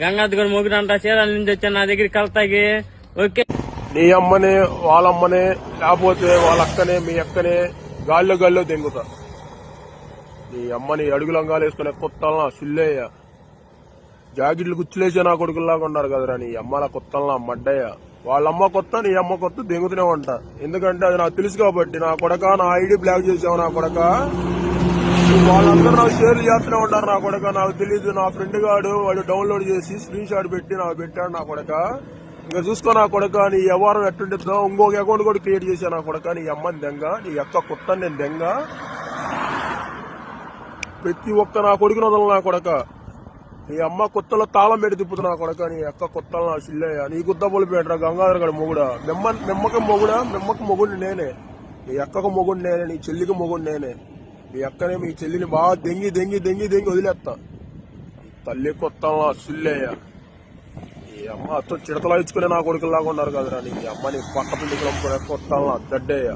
గంగాధర్ మొగుడంట చీరాల నుంచి వచ్చాను నా దగ్గరికి కలతాగి ఓకే. నీ అమ్మనే వాళ్ళమ్మనే లేకపోతే వాళ్ళ అక్కనే మీ అక్కనే గాల్లో గాల్లో దెంగుతా. నీ అమ్మని అడుగులంగాలు వేసుకునే కొత్తల్లా సుల్లేయ జాకెట్లు గుచ్చులేసే నా కొడుకుల్లాగా ఉన్నారు కదరా నీ అమ్మల కొత్తల్లా మడ్డయ్య. వాళ్ళ అమ్మ కొత్త నీ అమ్మ కొత్త దెంగుతూనే ఉంటా. ఎందుకంటే అది నాకు తెలుసు కాబట్టి నా కొడక నా ఐడి బ్లాక్ చేసావు నా కొడక. వాళ్ళందరూ నాకు షేర్లు చేస్తూనే ఉంటారు నా కొడక. నాకు తెలియదు నా ఫ్రెండ్ గాడు వాడు డౌన్లోడ్ చేసి స్క్రీన్ షాట్ పెట్టి నాకు పెట్టాడు నా కొడక. ఇంకా చూసుకో నా కొడక నీ వ్యవహారం ఎట్టుంటుందో ఇంకొక అకౌంట్ కూడా క్రియేట్ చేశాను నా కొడక. నీ అమ్మని దెంగ నీ అక్క కొత్త నేను దెంగ. ప్రతి ఒక్క నా కొడుకుని వదలను నా కొడక. నీ అమ్మ కొత్తలో తాళం పెట్టి తిప్పుతు నా కొడక. నీ అక్క కొత్తలు నా సిల్లయ్య. నీ గుద్ద పొలిపేటరా గంగాధర గడు మొగుడా. మెమ్మ మెమ్మకి మొగుడా మెమ్మకి మొగుడు నేనే. నీ అక్కకు మొగుడు నేనే నీ చెల్లికి మొగుడు నేనే. మీ అక్కనే మీ చెల్లిని బాగా దెంగి దెంగి దెంగి దెంగి వదిలేస్తా తల్లి కొత్త సుల్లయ్య? ఈ అమ్మ అత్త చిడతలా ఇచ్చుకునే నా కొడుకులాగా ఉన్నారు కదరా నీ అమ్మని పక్క పిండికి కొత్త దడ్డయ్య.